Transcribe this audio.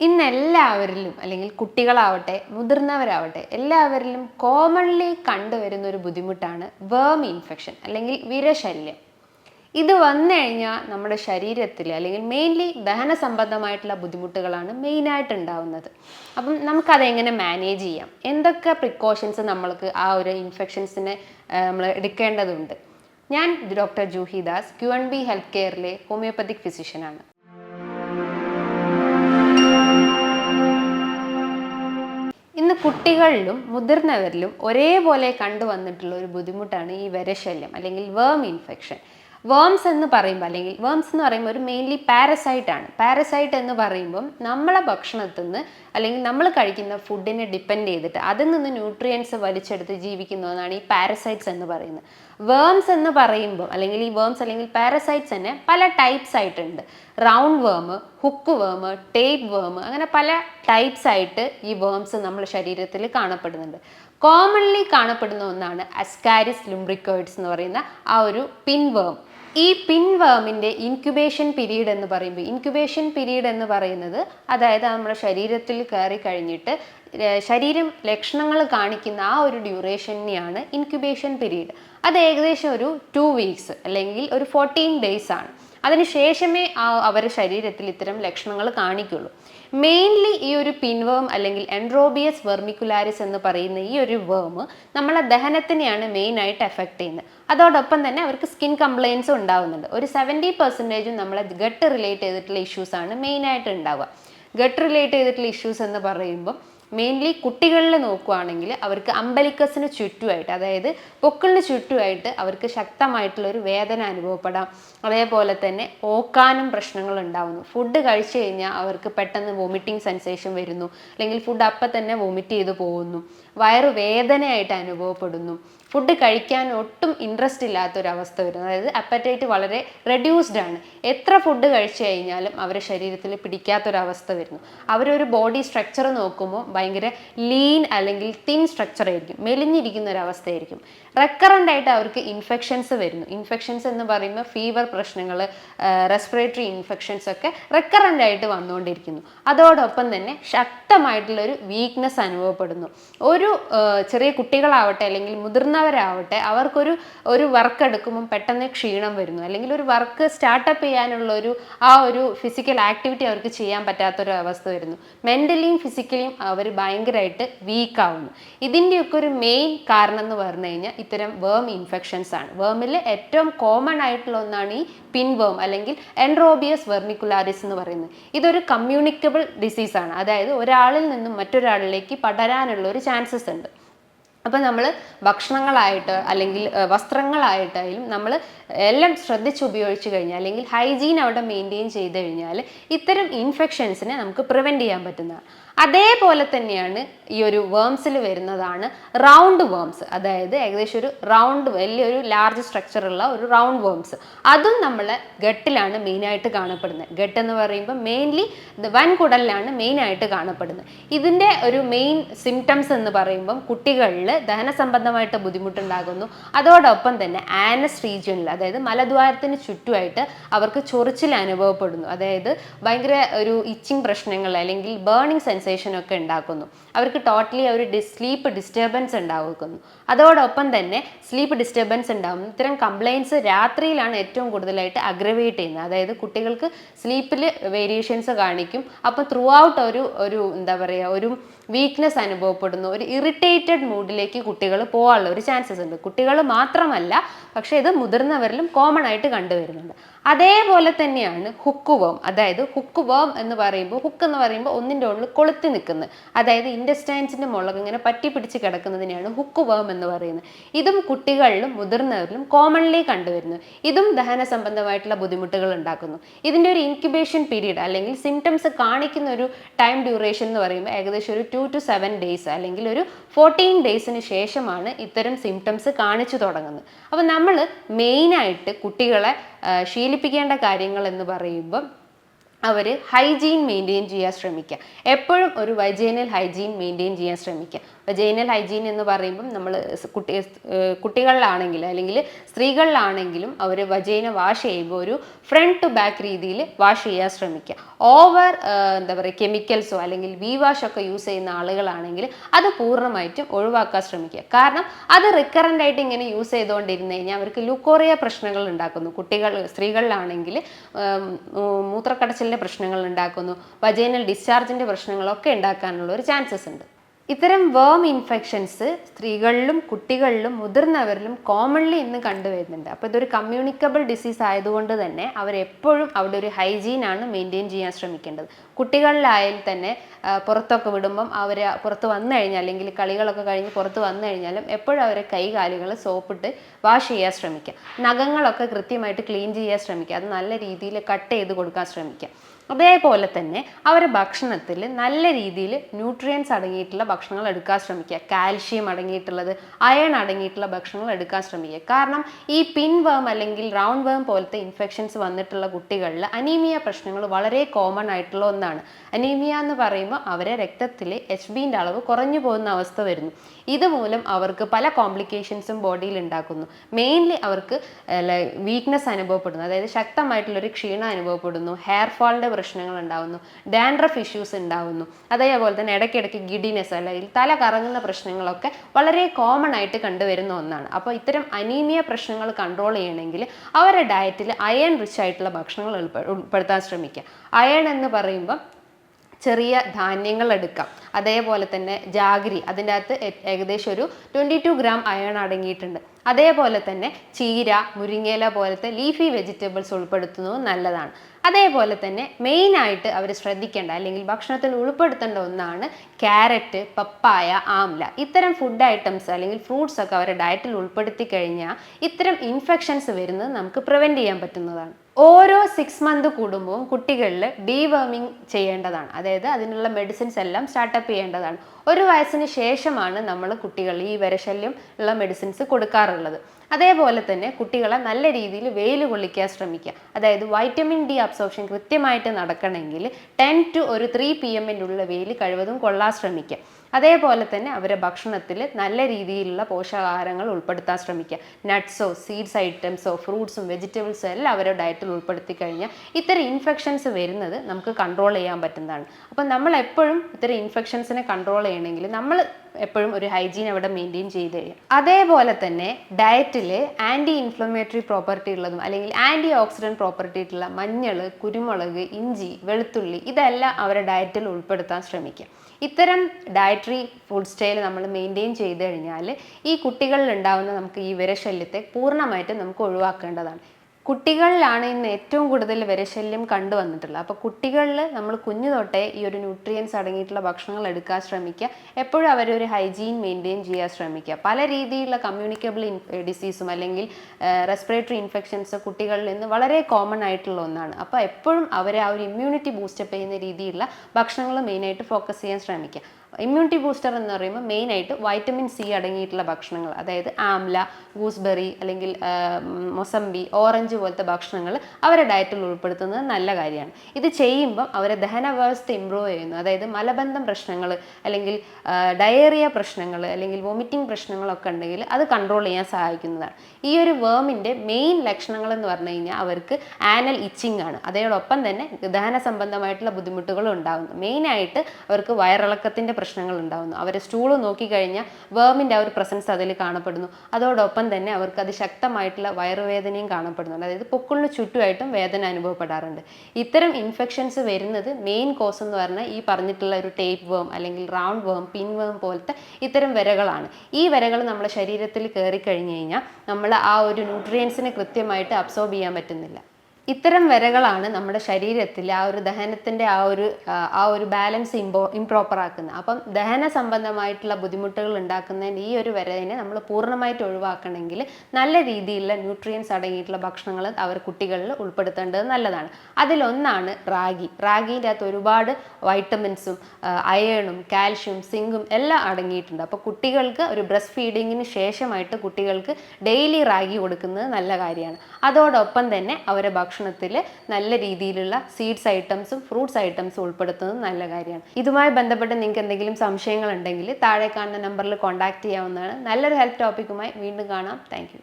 ഇന്ന് എല്ലാവരിലും അല്ലെങ്കിൽ കുട്ടികളാവട്ടെ മുതിർന്നവരാവട്ടെ എല്ലാവരിലും കോമൺലി കണ്ടുവരുന്ന ഒരു ബുദ്ധിമുട്ടാണ് വേം ഇൻഫെക്ഷൻ അല്ലെങ്കിൽ വിരശല്യം. ഇത് വന്നു കഴിഞ്ഞാൽ നമ്മുടെ ശരീരത്തിൽ അല്ലെങ്കിൽ മെയിൻലി ദഹന സംബന്ധമായിട്ടുള്ള ബുദ്ധിമുട്ടുകളാണ് മെയിനായിട്ട് ഉണ്ടാവുന്നത് അപ്പം നമുക്കതെങ്ങനെ മാനേജ് ചെയ്യാം? എന്തൊക്കെ പ്രിക്കോഷൻസ് നമ്മൾക്ക് ആ ഒരു ഇൻഫെക്ഷൻസിനെ നമ്മൾ എടുക്കേണ്ടതുണ്ട്? ഞാൻ doctor Juhidas Q N B health കെയറിലെ homeopathic ഫിസിഷ്യനാണ് ഇന്ന് കുട്ടികളിലും മുതിർന്നവരിലും ഒരേപോലെ കണ്ടുവന്നിട്ടുള്ള ഒരു ബുദ്ധിമുട്ടാണ് ഈ വരശല്യം അല്ലെങ്കിൽ വേം ഇൻഫെക്ഷൻ. വേംസ് എന്ന് പറയുമ്പോൾ അല്ലെങ്കിൽ വേംസ് എന്ന് പറയുമ്പോൾ ഒരു മെയിൻലി പാരസൈറ്റ് ആണ്. പാരസൈറ്റ് എന്ന് പറയുമ്പം നമ്മളെ ഭക്ഷണത്തിൽ നിന്ന് അല്ലെങ്കിൽ നമ്മൾ കഴിക്കുന്ന ഫുഡിനെ ഡിപ്പെൻഡ് ചെയ്തിട്ട് അതിൽ നിന്ന് ന്യൂട്രിയൻസ് വലിച്ചെടുത്ത് ജീവിക്കുന്നതാണ് ഈ പാരസൈറ്റ്സ് എന്ന് പറയുന്നത്. വേംസ് എന്ന് പറയുമ്പോൾ അല്ലെങ്കിൽ ഈ വേംസ് അല്ലെങ്കിൽ പാരസൈറ്റ്സ് തന്നെ പല ടൈപ്സ് ആയിട്ടുണ്ട്. റൗണ്ട് വേം ഹുക്ക് വേം ടേപ്പ് വേം അങ്ങനെ പല ടൈപ്സ് ആയിട്ട് ഈ വേംസ് നമ്മുടെ ശരീരത്തിൽ കാണപ്പെടുന്നുണ്ട്. കോമൺലി കാണപ്പെടുന്ന ഒന്നാണ് അസ്കാരിസ് ലുംബ്രിക്കോയിഡ്സ് എന്ന് പറയുന്ന ആ ഒരു പിൻ വേം ഈ പിൻവേമിന്റെ ഇൻക്യുബേഷൻ പീരീഡ് എന്ന് പറയുമ്പോൾ ഇൻക്യുബേഷൻ പീരീഡ് എന്ന് പറയുന്നത് അതായത് നമ്മുടെ ശരീരത്തിൽ കയറി കഴിഞ്ഞിട്ട് ശരീരം ലക്ഷണങ്ങൾ കാണിക്കുന്ന ആ ഒരു ഡ്യൂറേഷനെയാണ് ഇൻക്യുബേഷൻ പീരീഡ്. അത് ഏകദേശം ഒരു ടു വീക്സ് അല്ലെങ്കിൽ ഒരു ഫോർട്ടീൻ ഡേയ്സ് ആണ്. അതിനുശേഷമേ അവരുടെ ശരീരത്തിൽ ഇത്തരം ലക്ഷണങ്ങൾ കാണിക്കുള്ളൂ. മെയിൻലി ഈ ഒരു പിൻവേം അല്ലെങ്കിൽ എൻഡ്രോബിയസ് വെർമിക്കുലാരിസ് എന്ന് പറയുന്ന ഈ ഒരു വേം നമ്മളെ ദഹനത്തിനെയാണ് മെയിനായിട്ട് എഫക്റ്റ് ചെയ്യുന്നത്. അതോടൊപ്പം തന്നെ അവർക്ക് സ്കിൻ കംപ്ലയിൻസും ഉണ്ടാവുന്നുണ്ട്. ഒരു സെവന്റി പെർസെന്റേജും നമ്മളെ ഗട്ട് റിലേറ്റ് ചെയ്തിട്ടുള്ള ഇഷ്യൂസാണ് മെയിനായിട്ട് ഉണ്ടാവുക. ഗട്ട് റിലേറ്റ് ചെയ്തിട്ടുള്ള ഇഷ്യൂസ് എന്ന് പറയുമ്പോൾ മെയിൻലി കുട്ടികളിൽ നോക്കുവാണെങ്കിൽ അവർക്ക് അമ്പലിക്കസിന് ചുറ്റുമായിട്ട് അതായത് പൊക്കിളിന് ചുറ്റുമായിട്ട് അവർക്ക് ശക്തമായിട്ടുള്ളൊരു വേദന അനുഭവപ്പെടാം. അതേപോലെ തന്നെ ഓക്കാനും പ്രശ്നങ്ങൾ ഉണ്ടാവുന്നു ഫുഡ് കഴിച്ചു കഴിഞ്ഞാൽ അവർക്ക് പെട്ടെന്ന് വോമിറ്റിംഗ് സെൻസേഷൻ വരുന്നു. അല്ലെങ്കിൽ ഫുഡ് അപ്പം തന്നെ വോമിറ്റ് ചെയ്ത് പോകുന്നു. വയറ് വേദനയായിട്ട് അനുഭവപ്പെടുന്നു. ഫുഡ് കഴിക്കാൻ ഒട്ടും ഇൻട്രസ്റ്റ് ഇല്ലാത്തൊരവസ്ഥ വരുന്നു. അതായത് അപ്പറ്റൈറ്റ് വളരെ റെഡ്യൂസ്ഡ് ആണ്. എത്ര ഫുഡ് കഴിച്ചു കഴിഞ്ഞാലും അവരെ ശരീരത്തിൽ പിടിക്കാത്തൊരവസ്ഥ വരുന്നു. അവരൊരു ബോഡി സ്ട്രക്ചർ നോക്കുമ്പോൾ ഭയങ്കര ലീൻ അല്ലെങ്കിൽ തിൻ സ്ട്രക്ചർ ആയിരിക്കും. മെലിഞ്ഞിരിക്കുന്ന ഒരു അവസ്ഥയായിരിക്കും റെക്കറന്റ് ആയിട്ട് അവർക്ക് ഇൻഫെക്ഷൻസ് വരുന്നു. ഇൻഫെക്ഷൻസ് എന്ന് പറയുമ്പോൾ ഫീവർ പ്രശ്നങ്ങൾ റെസ്പിറേറ്ററി ഇൻഫെക്ഷൻസ് ഒക്കെ റെക്കറന്റ് ആയിട്ട് വന്നുകൊണ്ടിരിക്കുന്നു. അതോടൊപ്പം തന്നെ ശക്തമായിട്ടുള്ളൊരു വീക്ക്നെസ് അനുഭവപ്പെടുന്നു. ഒരു ചെറിയ കുട്ടികളാവട്ടെ അല്ലെങ്കിൽ മുതിർന്നവരാവട്ടെ അവർക്കൊരു ഒരു വർക്ക് എടുക്കുമ്പോൾ പെട്ടെന്ന് ക്ഷീണം വരുന്നു. അല്ലെങ്കിൽ ഒരു വർക്ക് സ്റ്റാർട്ടപ്പ് ചെയ്യാനുള്ള ഒരു ആ ഒരു ഫിസിക്കൽ ആക്ടിവിറ്റി അവർക്ക് ചെയ്യാൻ പറ്റാത്തൊരു അവസ്ഥ വരുന്നു. മെന്റലിയും ഫിസിക്കലിയും അവർ ഭയങ്കരമായിട്ട് വീക്കാവുന്നു ഇതിന്റെയൊക്കെ ഒരു മെയിൻ കാരണം എന്ന് പറഞ്ഞു കഴിഞ്ഞാൽ ഇത്തരം വേം ഇൻഫെക്ഷൻസ് ആണ്. വേമിൽ ഏറ്റവും കോമൺ ആയിട്ടുള്ള ഒന്നാണ് ഈ പിൻ വേം അല്ലെങ്കിൽ എൻറോബിയസ് വെർമിക്കുലാരിസ് എന്ന് പറയുന്നത്. ഇതൊരു കമ്മ്യൂണിക്കബിൾ ഡിസീസാണ് അതായത് ഒരാളിൽ നിന്നും മറ്റൊരാളിലേക്ക് പടരാനുള്ള ഒരു ചാൻസസ് ഉണ്ട്. അപ്പം നമ്മൾ ഭക്ഷണങ്ങളായിട്ട് അല്ലെങ്കിൽ വസ്ത്രങ്ങളായിട്ടായാലും നമ്മൾ എല്ലാം ശ്രദ്ധിച്ച് ഉപയോഗിച്ച് കഴിഞ്ഞാൽ അല്ലെങ്കിൽ ഹൈജീൻ അവിടെ മെയിന്റെയിൻ ചെയ്ത് കഴിഞ്ഞാൽ ഇത്തരം ഇൻഫെക്ഷൻസിനെ നമുക്ക് പ്രിവെന്റ് ചെയ്യാൻ പറ്റുന്നതാണ്. അതേപോലെ തന്നെയാണ് ഈ ഒരു വേംസിൽ വരുന്നതാണ് റൗണ്ട് വേംസ് അതായത് ഏകദേശം ഒരു റൗണ്ട് വലിയൊരു ലാർജ് സ്ട്രക്ചറുള്ള ഒരു റൗണ്ട് വേംസ് അതും നമ്മളെ ഗട്ടിലാണ് മെയിനായിട്ട് കാണപ്പെടുന്നത്. ഗട്ട് എന്ന് പറയുമ്പോൾ മെയിൻലി വൻകുടലിലാണ് മെയിനായിട്ട് കാണപ്പെടുന്നത്. ഇതിന്റെ ഒരു മെയിൻ സിംറ്റംസ് എന്ന് പറയുമ്പം കുട്ടികളിൽ ദഹന സംബന്ധമായിട്ട് ബുദ്ധിമുട്ടുണ്ടാകുന്നു. അതോടൊപ്പം തന്നെ ആനസ് റീജിയനിൽ അതായത് മലദ്വാരത്തിന് ചുറ്റുമായിട്ട് അവർക്ക് ചൊറിച്ചിൽ അനുഭവപ്പെടുന്നു. അതായത് ഭയങ്കര ഒരു ഇച്ചിങ് പ്രശ്നങ്ങൾ അല്ലെങ്കിൽ ബേണിംഗ് സെൻസേഷൻ ഒക്കെ ഉണ്ടാക്കുന്നു. അവർക്ക് ടോട്ടലി ഒരു സ്ലീപ്പ് ഡിസ്റ്റർബൻസ് ഉണ്ടാക്കുന്നു അതോടൊപ്പം തന്നെ സ്ലീപ്പ് ഡിസ്റ്റർബൻസ് ഉണ്ടാകും ഇത്തരം കംപ്ലയിൻസ് രാത്രിയിലാണ് ഏറ്റവും കൂടുതലായിട്ട് അഗ്രവേറ്റ് ചെയ്യുന്നത്. അതായത് കുട്ടികൾക്ക് സ്ലീപ്പിൽ വേരിയേഷൻസ് കാണിക്കും. അപ്പോൾ ത്രൂ ഔട്ട് ഒരു ഒരു എന്താ പറയുക ഒരു വീക്ക്നെസ് അനുഭവപ്പെടുന്നു. ഒരു ഇറിറ്റേറ്റഡ് മൂഡിലേക്ക് കുട്ടികൾ പോകാനുള്ള ഒരു ചാൻസസ് ഉണ്ട്. കുട്ടികൾ മാത്രമല്ല പക്ഷേ ഇത് മുതിർന്നവരിലും കോമൺ ആയിട്ട് കണ്ടുവരുന്നുണ്ട്. അതേപോലെ തന്നെയാണ് ഹുക്ക് വേം അതായത് ഹുക്ക് വേം എന്ന് പറയുമ്പോൾ ഹുക്ക് എന്ന് പറയുമ്പോൾ ഒന്നിന്റെ ഉള്ളിൽ കൊളുത്തി നിൽക്കുന്നത്. അതായത് ഇൻഡസ്റ്റൈൻസിന്റെ മുളക് ഇങ്ങനെ പറ്റി പിടിച്ച് കിടക്കുന്നതിനെയാണ് ഹുക്ക് വേം എന്ന് പറയുന്നത്. ഇതും കുട്ടികളിലും മുതിർന്നവരിലും കോമൺലി കണ്ടുവരുന്നു. ഇതും ദഹന സംബന്ധമായിട്ടുള്ള ബുദ്ധിമുട്ടുകൾ ഉണ്ടാക്കുന്നു. ഇതിന്റെ ഒരു ഇൻക്യുബേഷൻ പീരീഡ് അല്ലെങ്കിൽ സിംറ്റംസ് കാണിക്കുന്ന ഒരു ടൈം ഡ്യൂറേഷൻ എന്ന് പറയുമ്പോൾ ഏകദേശം ഒരു ടു ടു സെവൻ ഡേയ്സ് അല്ലെങ്കിൽ ഒരു ഫോർട്ടീൻ ഡേയ്സിന് ശേഷമാണ് ഇത്തരം സിംറ്റംസ് കാണിച്ചു തുടങ്ങുന്നത്. അപ്പോൾ നമ്മൾ മെയിനായിട്ട് കുട്ടികളെ ശീലിപ്പിക്കേണ്ട കാര്യങ്ങൾ എന്ന് പറയുമ്പം അവർ ഹൈജീൻ മെയിന്റെയിൻ ചെയ്യാൻ ശ്രമിക്കുക. എപ്പോഴും ഒരു വൈജീനൽ ഹൈജീൻ മെയിന്റെയിൻ ചെയ്യാൻ ശ്രമിക്കുക. വജൈനൽ ഹൈജീൻ എന്ന് പറയുമ്പം നമ്മൾ കുട്ടി കുട്ടികളിലാണെങ്കിൽ അല്ലെങ്കിൽ സ്ത്രീകളിലാണെങ്കിലും അവർ വജൈന വാഷ് ചെയ്യുമ്പോൾ ഒരു ഫ്രണ്ട് ടു ബാക്ക് രീതിയിൽ വാഷ് ചെയ്യാൻ ശ്രമിക്കുക ഓവർ എന്താ പറയുക കെമിക്കൽസോ അല്ലെങ്കിൽ വി വാഷ് ഒക്കെ യൂസ് ചെയ്യുന്ന ആളുകളാണെങ്കിൽ അത് പൂർണമായിട്ടും ഒഴിവാക്കാൻ ശ്രമിക്കുക കാരണം അത് റിക്കറന്റ് ആയിട്ട് ഇങ്ങനെ യൂസ് ചെയ്തുകൊണ്ടിരുന്നു കഴിഞ്ഞാൽ അവർക്ക് ലുക്കോറിയ പ്രശ്നങ്ങൾ ഉണ്ടാക്കുന്നു. കുട്ടികൾ സ്ത്രീകളിലാണെങ്കിൽ മൂത്രക്കടച്ചിലിന്റെ പ്രശ്നങ്ങൾ ഉണ്ടാക്കുന്നു. വജൈനൽ ഡിസ്ചാർജിന്റെ പ്രശ്നങ്ങളൊക്കെ ഉണ്ടാക്കാനുള്ള ഒരു ചാൻസസ് ഉണ്ട്. ഇത്തരം വേം ഇൻഫെക്ഷൻസ് സ്ത്രീകളിലും കുട്ടികളിലും മുതിർന്നവരിലും കോമൺലി ഇന്ന് കണ്ടുവരുന്നുണ്ട്. അപ്പോൾ ഇതൊരു കമ്മ്യൂണിക്കബിൾ ഡിസീസ് ആയതുകൊണ്ട് തന്നെ അവരെപ്പോഴും അവിടെ ഒരു ഹൈജീനാണ് മെയിന്റെയിൻ ചെയ്യാൻ ശ്രമിക്കേണ്ടത്. കുട്ടികളിലായാൽ തന്നെ പുറത്തൊക്കെ വിടുമ്പം അവർ പുറത്ത് വന്നു കഴിഞ്ഞാൽ അല്ലെങ്കിൽ കളികളൊക്കെ കഴിഞ്ഞ് പുറത്ത് വന്നു കഴിഞ്ഞാലും എപ്പോഴും അവരെ കൈ കാലുകൾ സോപ്പിട്ട് വാഷ് ചെയ്യാൻ ശ്രമിക്കുക. നഖങ്ങളൊക്കെ കൃത്യമായിട്ട് ക്ലീൻ ചെയ്യാൻ ശ്രമിക്കുക. അത് നല്ല രീതിയിൽ കട്ട് ചെയ്ത് കൊടുക്കാൻ ശ്രമിക്കുക. അതേപോലെ തന്നെ അവരുടെ ഭക്ഷണത്തിൽ നല്ല രീതിയിൽ ന്യൂട്രിയൻസ് അടങ്ങിയിട്ടുള്ള ഭക്ഷണങ്ങൾ എടുക്കാൻ ശ്രമിക്കുക. കാൽഷ്യം അടങ്ങിയിട്ടുള്ളത് അയൺ അടങ്ങിയിട്ടുള്ള ഭക്ഷണങ്ങൾ എടുക്കാൻ ശ്രമിക്കുക. കാരണം ഈ പിൻ വേം അല്ലെങ്കിൽ റൗണ്ട് വേം പോലത്തെ ഇൻഫെക്ഷൻസ് വന്നിട്ടുള്ള കുട്ടികളിൽ അനീമിയ പ്രശ്നങ്ങൾ വളരെ കോമൺ ആയിട്ടുള്ള ഒന്നാണ്. അനീമിയ എന്ന് പറയുമ്പോൾ അവരെ രക്തത്തിൽ എച്ച് ബിന്റെ അളവ് കുറഞ്ഞു പോകുന്ന അവസ്ഥ വരുന്നു. ഇതുമൂലം അവർക്ക് പല കോംപ്ലിക്കേഷൻസും ബോഡിയിൽ ഉണ്ടാക്കുന്നു. മെയിൻലി അവർക്ക് വീക്ക്നെസ് അനുഭവപ്പെടുന്നു. അതായത് ശക്തമായിട്ടുള്ളൊരു ക്ഷീണം അനുഭവപ്പെടുന്നു. ഹെയർ ഫാളിന്റെ പ്രശ്നങ്ങൾ ഉണ്ടാവുന്നു ഡാൻഡ്രഫ് ഇഷ്യൂസ് ഉണ്ടാവുന്നു. അതേപോലെ തന്നെ ഇടയ്ക്കിടയ്ക്ക് ഗിഡിനെസ് അല്ലെങ്കിൽ തല കറങ്ങുന്ന പ്രശ്നങ്ങളൊക്കെ വളരെ കോമൺ ആയിട്ട് കണ്ടുവരുന്ന ഒന്നാണ്. അപ്പോൾ ഇത്തരം അനീമിയ പ്രശ്നങ്ങൾ കൺട്രോൾ ചെയ്യണമെങ്കിൽ അവരുടെ ഡയറ്റിൽ അയൺ റിച്ച് ആയിട്ടുള്ള ഭക്ഷണങ്ങൾ ഉൾപ്പെടുത്താൻ ശ്രമിക്കുക. അയൺ എന്ന് പറയുമ്പോൾ ചെറിയ ധാന്യങ്ങൾ എടുക്കാം. അതേപോലെ തന്നെ ജാഗരി അതിന്റെ അകത്ത് ഏകദേശം ഒരു ട്വന്റി ടു ഗ്രാം അയൺ അടങ്ങിയിട്ടുണ്ട്. അതേപോലെ തന്നെ ചീര മുരിങ്ങയില പോലത്തെ ലീഫി വെജിറ്റബിൾസ് ഉൾപ്പെടുത്തുന്നതും നല്ലതാണ്. അതേപോലെ തന്നെ മെയിനായിട്ട് അവർ ശ്രദ്ധിക്കേണ്ട അല്ലെങ്കിൽ ഭക്ഷണത്തിൽ ഉൾപ്പെടുത്തേണ്ട ഒന്നാണ് ക്യാരറ്റ് പപ്പായ ആംല. ഇത്തരം ഫുഡ് ഐറ്റംസ് അല്ലെങ്കിൽ ഫ്രൂട്ട്സ് ഒക്കെ അവരുടെ ഡയറ്റിൽ ഉൾപ്പെടുത്തി കഴിഞ്ഞാൽ ഇത്തരം ഇൻഫെക്ഷൻസ് വരുന്നത് നമുക്ക് പ്രിവെന്റ് ചെയ്യാൻ പറ്റുന്നതാണ്. ഓരോ സിക്സ് മന്ത് കൂടുമ്പോൾ കുട്ടികളിൽ ഡീവേമിങ് ചെയ്യേണ്ടതാണ്. അതായത് അതിനുള്ള മെഡിസിൻസ് എല്ലാം സ്റ്റാർട്ടപ്പ് ചെയ്യേണ്ടതാണ്. ഒരു വയസ്സിന് ശേഷമാണ് നമ്മൾ കുട്ടികൾ ഈ വരശല്യം ഉള്ള മെഡിസിൻസ് കൊടുക്കാറുള്ളത്. അതേപോലെ തന്നെ കുട്ടികളെ നല്ല രീതിയിൽ വെയിൽ കൊള്ളിക്കാൻ ശ്രമിക്കുക. അതായത് വൈറ്റമിൻ ഡി അബ്സോർപ്ഷൻ കൃത്യമായിട്ട് നടക്കണമെങ്കിൽ ടെൻ ടു ഒരു ത്രീ പി എമ്മിന്റെ ഉള്ള വെയിൽ കഴിവതും കൊള്ളാൻ ശ്രമിക്കുക. അതേപോലെ തന്നെ അവരെ ഭക്ഷണത്തിൽ നല്ല രീതിയിലുള്ള പോഷകാഹാരങ്ങൾ ഉൾപ്പെടുത്താൻ ശ്രമിക്കുക. നട്ട്സോ സീഡ്സ് ഐറ്റംസോ ഫ്രൂട്ട്സും വെജിറ്റബിൾസും എല്ലാം അവരുടെ ഡയറ്റിൽ ഉൾപ്പെടുത്തി കഴിഞ്ഞാൽ ഇത്തരം ഇൻഫെക്ഷൻസ് വരുന്നത് നമുക്ക് കൺട്രോൾ ചെയ്യാൻ പറ്റുന്നതാണ്. അപ്പം നമ്മൾ എപ്പോഴും ഇത്തരം ഇൻഫെക്ഷൻസിനെ കൺട്രോൾ ചെയ്യണമെങ്കിൽ നമ്മൾ എപ്പോഴും ഒരു ഹൈജീൻ അവിടെ മെയിന്റെയിൻ ചെയ്ത് കഴിയും അതേപോലെ തന്നെ ഡയറ്റിൽ ആന്റി ഇൻഫ്ലമേറ്ററി പ്രോപ്പർട്ടി ഉള്ളതും അല്ലെങ്കിൽ ആന്റി ഓക്സിഡന്റ് പ്രോപ്പർട്ടി ഉള്ള മഞ്ഞൾ കുരുമുളക് ഇഞ്ചി വെളുത്തുള്ളി ഇതെല്ലാം അവരുടെ ഡയറ്റിൽ ഉൾപ്പെടുത്താൻ ശ്രമിക്കുക. ഇത്തരം ഡയറ്ററി ഫുഡ് സ്റ്റൈൽ നമ്മൾ മെയിന്റെയിൻ ചെയ്ത് കഴിഞ്ഞാൽ ഈ കുട്ടികളിൽ ഉണ്ടാകുന്ന നമുക്ക് ഈ വിരശല്യത്തെ പൂർണമായിട്ടും നമുക്ക് ഒഴിവാക്കേണ്ടതാണ്. കുട്ടികളിലാണ് ഇന്ന് ഏറ്റവും കൂടുതൽ വിരശല്യം കണ്ടുവന്നിട്ടുള്ളത് അപ്പോൾ കുട്ടികളിൽ നമ്മൾ കുഞ്ഞു തൊട്ടേ ഈ ഒരു ന്യൂട്രിയൻസ് അടങ്ങിയിട്ടുള്ള ഭക്ഷണങ്ങൾ എടുക്കാൻ ശ്രമിക്കുക. എപ്പോഴും അവരൊരു ഹൈജീൻ മെയിന്റെയിൻ ചെയ്യാൻ ശ്രമിക്കുക. പല രീതിയിലുള്ള കമ്മ്യൂണിക്കബിൾ ഡിസീസും അല്ലെങ്കിൽ റെസ്പിറേറ്ററി ഇൻഫെക്ഷൻസ് കുട്ടികളിൽ നിന്ന് വളരെ കോമൺ ആയിട്ടുള്ള ഒന്നാണ്. അപ്പോൾ എപ്പോഴും അവരെ ആ ഒരു ഇമ്മ്യൂണിറ്റി ബൂസ്റ്റപ്പ് ചെയ്യുന്ന രീതിയിലുള്ള ഭക്ഷണങ്ങൾ മെയിനായിട്ട് ഫോക്കസ് ചെയ്യാൻ ശ്രമിക്കുക. ഇമ്മ്യൂണിറ്റി ബൂസ്റ്റർ എന്ന് പറയുമ്പോൾ മെയിനായിട്ട് വൈറ്റമിൻ സി അടങ്ങിയിട്ടുള്ള ഭക്ഷണങ്ങൾ അതായത് ആംല ഗൂസ്ബെറി അല്ലെങ്കിൽ മൊസംബി ഓറഞ്ച് പോലത്തെ ഭക്ഷണങ്ങൾ അവരെ ഡയറ്റിൽ ഉൾപ്പെടുത്തുന്നത് നല്ല കാര്യമാണ്. ഇത് ചെയ്യുമ്പം അവരെ ദഹന വ്യവസ്ഥ ഇമ്പ്രൂവ് ചെയ്യുന്നു. അതായത് മലബന്ധം പ്രശ്നങ്ങൾ അല്ലെങ്കിൽ ഡയേറിയ പ്രശ്നങ്ങൾ അല്ലെങ്കിൽ വൊമിറ്റിംഗ് പ്രശ്നങ്ങളൊക്കെ ഉണ്ടെങ്കിൽ അത് കൺട്രോൾ ചെയ്യാൻ സഹായിക്കുന്നതാണ്. ഈ ഒരു വേമിന്റെ മെയിൻ ലക്ഷണങ്ങൾ എന്ന് പറഞ്ഞു കഴിഞ്ഞാൽ അവർക്ക് ആനൽ ഇച്ചിങ് ആണ്. അതോടൊപ്പം തന്നെ ദഹന സംബന്ധമായിട്ടുള്ള ബുദ്ധിമുട്ടുകളും ഉണ്ടാകുന്നു. മെയിനായിട്ട് അവർക്ക് വയറിളക്കത്തിന്റെ പ്രശ്നങ്ങൾ ഉണ്ടാകുന്നു അവരെ സ്റ്റൂൾ നോക്കിക്കഴിഞ്ഞാൽ വേമിന്റെ ആ ഒരു പ്രസൻസ് അതിൽ കാണപ്പെടുന്നു. അതോടൊപ്പം തന്നെ അവർക്ക് അത് ശക്തമായിട്ടുള്ള വയറുവേദനയും കാണപ്പെടുന്നുണ്ട്. അതായത് പൊക്കിളിന് ചുറ്റുമായിട്ടും വേദന അനുഭവപ്പെടാറുണ്ട്. ഇത്തരം ഇൻഫെക്ഷൻസ് വരുന്നത് മെയിൻ കോസ് എന്ന് പറഞ്ഞാൽ ഈ പറഞ്ഞിട്ടുള്ള ഒരു ടേപ്പ് വേം അല്ലെങ്കിൽ റൗണ്ട് വേം പിൻ വേം പോലത്തെ ഇത്തരം വരകളാണ്. ഈ വരകൾ നമ്മുടെ ശരീരത്തിൽ കയറി കഴിഞ്ഞ് കഴിഞ്ഞാൽ നമ്മൾ ആ ഒരു ന്യൂട്രിയൻസിനെ കൃത്യമായിട്ട് അബ്സോർബ് ചെയ്യാൻ പറ്റുന്നില്ല. ഇത്തരം വരകളാണ് നമ്മുടെ ശരീരത്തിൽ ആ ഒരു ദഹനത്തിന്റെ ആ ഒരു ആ, ഒരു ബാലൻസ് ഇമ്പോ ഇംപ്രോപ്പർ ആക്കുന്നത്. അപ്പം ദഹന സംബന്ധമായിട്ടുള്ള ബുദ്ധിമുട്ടുകൾ ഉണ്ടാക്കുന്നതിന്റെ ഈ ഒരു വരതിനെ നമ്മൾ പൂർണമായിട്ട് ഒഴിവാക്കണമെങ്കിൽ നല്ല രീതിയിലുള്ള ന്യൂട്രിയൻസ് അടങ്ങിയിട്ടുള്ള ഭക്ഷണങ്ങൾ അവർ കുട്ടികളിൽ ഉൾപ്പെടുത്തേണ്ടത് നല്ലതാണ്. അതിലൊന്നാണ് റാഗി. റാഗിന്റെ അകത്ത് ഒരുപാട് വൈറ്റമിൻസും അയേണും കാൽഷ്യം സിങ്കും എല്ലാം അടങ്ങിയിട്ടുണ്ട്. അപ്പോൾ കുട്ടികൾക്ക് ഒരു ബ്രസ്റ്റ് ഫീഡിങ്ങിന് ശേഷമായിട്ട് കുട്ടികൾക്ക് ഡെയിലി റാഗി കൊടുക്കുന്നത് നല്ല കാര്യമാണ്. അതോടൊപ്പം തന്നെ അവരെ ഭക്ഷണം ഭക്ഷണത്തിൽ നല്ല രീതിയിലുള്ള സീഡ്സ് ഐറ്റംസും ഫ്രൂട്ട്സ് ഐറ്റംസും ഉൾപ്പെടുത്തുന്നത് നല്ല കാര്യമാണ്. ഇതുമായി ബന്ധപ്പെട്ട് നിങ്ങൾക്ക് എന്തെങ്കിലും സംശയങ്ങൾ ഉണ്ടെങ്കിൽ താഴെ കാണുന്ന നമ്പറിൽ കോൺടാക്ട് ചെയ്യാവുന്നതാണ്. നല്ലൊരു ഹെൽത്ത് ടോപ്പിക്കുമായി വീണ്ടും കാണാം. താങ്ക്